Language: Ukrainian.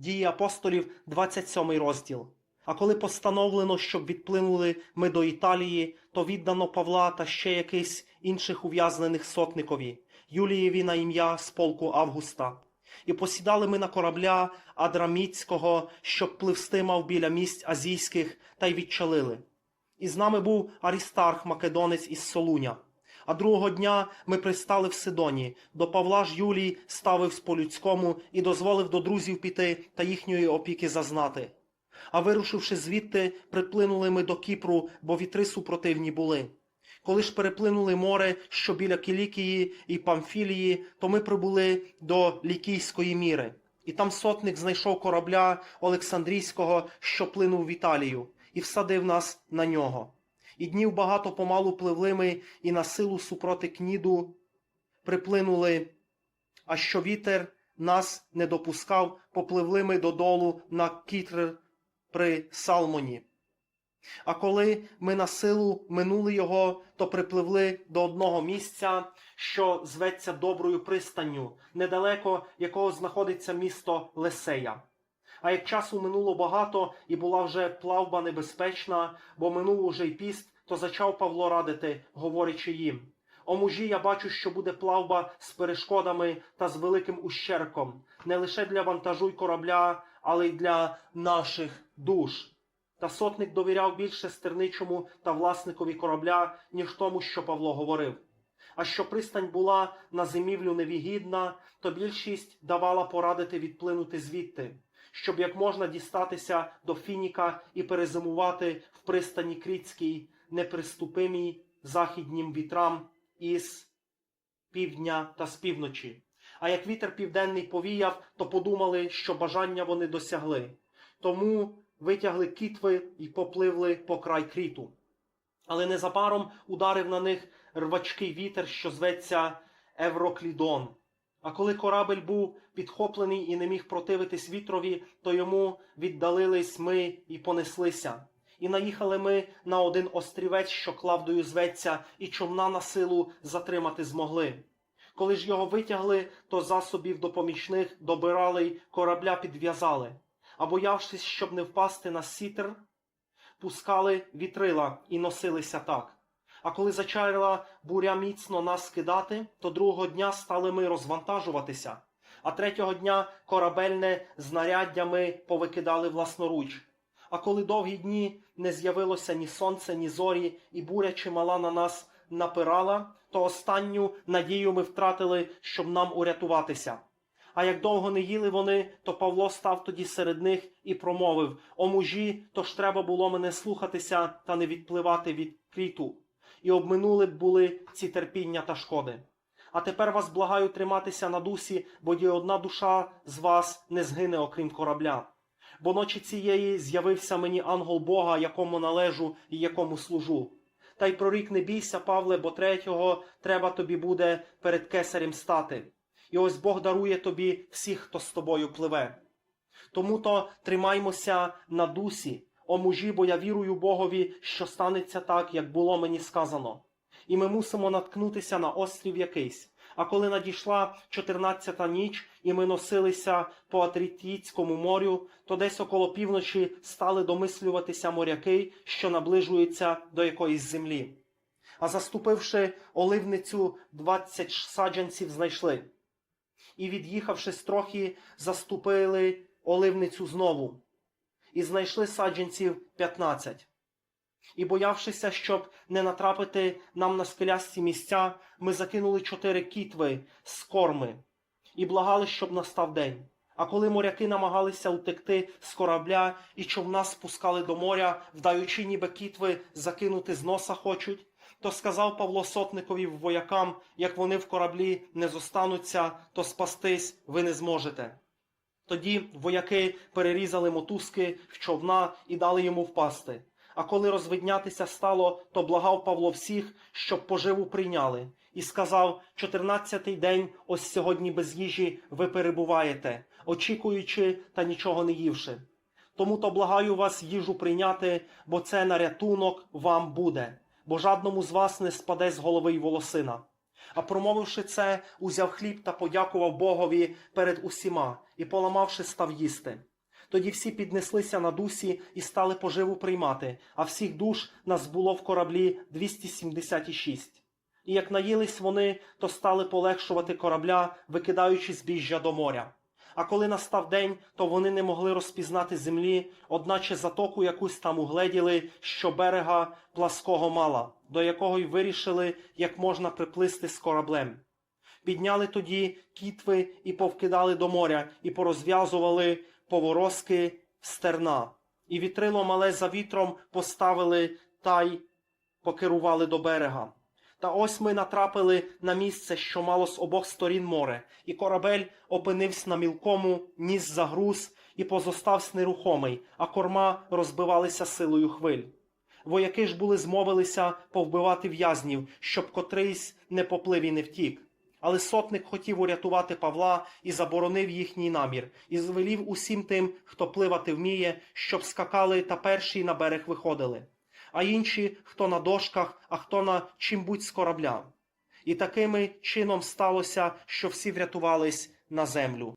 Дії апостолів, 27 розділ. А коли постановлено, щоб відплинули ми до Італії, то віддано Павла та ще якийсь інших ув'язнених сотникові, Юлієві на ім'я з полку Августа. І посідали ми на корабля Адраміцького, щоб пливсти мав біля місць азійських, та й відчалили. І з нами був Арістарх Македонець із Солуня. А другого дня ми пристали в Сидоні. До Павла ж Юлій ставив по-людському і дозволив до друзів піти та їхньої опіки зазнати. А вирушивши звідти, приплинули ми до Кіпру, бо вітри супротивні були. Коли ж переплинули море, що біля Кілікії і Памфілії, то ми прибули до Лікійської міри. І там сотник знайшов корабля Олександрійського, що плинув в Італію, і всадив нас на нього. І днів багато помалу пливли ми, і на силу супроти Кніду приплинули, а що вітер нас не допускав, попливли ми додолу на Кітр при Салмоні. А коли ми на силу минули його, то припливли до одного місця, що зветься доброю пристанню, недалеко якого знаходиться місто Лесея. А як часу минуло багато і була вже плавба небезпечна, бо минув уже й піст, то зачав Павло радити, говорячи їм: О мужі, я бачу, що буде плавба з перешкодами та з великим ущерком, не лише для вантажу й корабля, але й для наших душ. Та сотник довіряв більше стерничому та власникові корабля, ніж тому, що Павло говорив. А що пристань була на зимівлю невігідна, то більшість давала порадити відплинути звідти, щоб як можна дістатися до Фініка і перезимувати в пристані Крітській, неприступимій західнім вітрам із півдня та з півночі. А як вітер південний повіяв, то подумали, що бажання вони досягли. Тому витягли кітви і попливли по край кріту. Але незабаром ударив на них рвачкий вітер, що зветься Евроклідон. А коли корабель був підхоплений і не міг противитись вітрові, то йому віддалились ми і понеслися. І наїхали ми на один острівець, що клавдою зветься, і човна на силу затримати змогли. Коли ж його витягли, то засобів допомічних добирали й корабля підв'язали. А боявшись, щоб не впасти на сітр, пускали вітрила і носилися так. А коли зачарила буря міцно нас скидати, то другого дня стали ми розвантажуватися, а третього дня корабельне знаряддями повикидали власноруч. А коли довгі дні не з'явилося ні сонце, ні зорі, і буря чимала на нас напирала, то останню надію ми втратили, щоб нам урятуватися. А як довго не їли вони, то Павло став тоді серед них і промовив: О мужі, то ж треба було мене слухатися та не відпливати від кріту. І обминули б були ці терпіння та шкоди. А тепер вас благаю триматися на дусі, бо ні одна душа з вас не згине, окрім корабля. Бо ночі цієї з'явився мені ангел Бога, якому належу і якому служу. Та й прорік не бійся, Павле, бо третього треба тобі буде перед кесарем стати. І ось Бог дарує тобі всіх, хто з тобою пливе. Тому то тримаймося на дусі, о мужі, бо я вірую Богові, що станеться так, як було мені сказано. І ми мусимо наткнутися на острів якийсь. А коли надійшла чотирнадцята ніч, і ми носилися по Атрітійському морю, то десь около півночі стали домислюватися моряки, що наближуються до якоїсь землі. А заступивши оливницю, двадцять саджанців знайшли. І, від'їхавши трохи, заступили оливницю знову, і знайшли саджанців п'ятнадцять. І, боявшися, щоб не натрапити нам на скелясті місця, ми закинули чотири кітви з корми і благали, щоб настав день. А коли моряки намагалися утекти з корабля і човна спускали до моря, вдаючи, ніби кітви закинути з носа хочуть, то сказав Павло сотникові воякам, як вони в кораблі не зостануться, то спастись ви не зможете. Тоді вояки перерізали мотузки в човна і дали йому впасти. А коли розвиднятися стало, то благав Павло всіх, щоб поживу прийняли, і сказав: чотирнадцятий день, ось сьогодні без їжі ви перебуваєте, очікуючи та нічого не ївши. Тому то благаю вас їжу прийняти, бо це на рятунок вам буде, бо жадному з вас не спаде з голови й волосина. А промовивши це, узяв хліб та подякував Богові перед усіма, і, поламавши, став їсти. Тоді всі піднеслися на дусі і стали поживу приймати, а всіх душ нас було в кораблі 276. І як наїлись вони, то стали полегшувати корабля, викидаючи збіжжя до моря. А коли настав день, то вони не могли розпізнати землі, одначе затоку якусь там угледіли, що берега плаского мала, до якого й вирішили, як можна приплисти з кораблем. Підняли тоді кітви і повкидали до моря, і порозв'язували поворозки стерна, і вітрило мале за вітром поставили та й покерували до берега. Та ось ми натрапили на місце, що мало з обох сторін море, і корабель опинився на мілкому, ніс загруз і позостався нерухомий, а корма розбивалися силою хвиль. Вояки ж були змовилися повбивати в'язнів, щоб котрийсь не поплив і не втік. Але сотник хотів урятувати Павла і заборонив їхній намір, і звелів усім тим, хто пливати вміє, щоб скакали та перші на берег виходили, а інші, хто на дошках, а хто на чим-будь з корабля. І такими чином сталося, що всі врятувались на землю.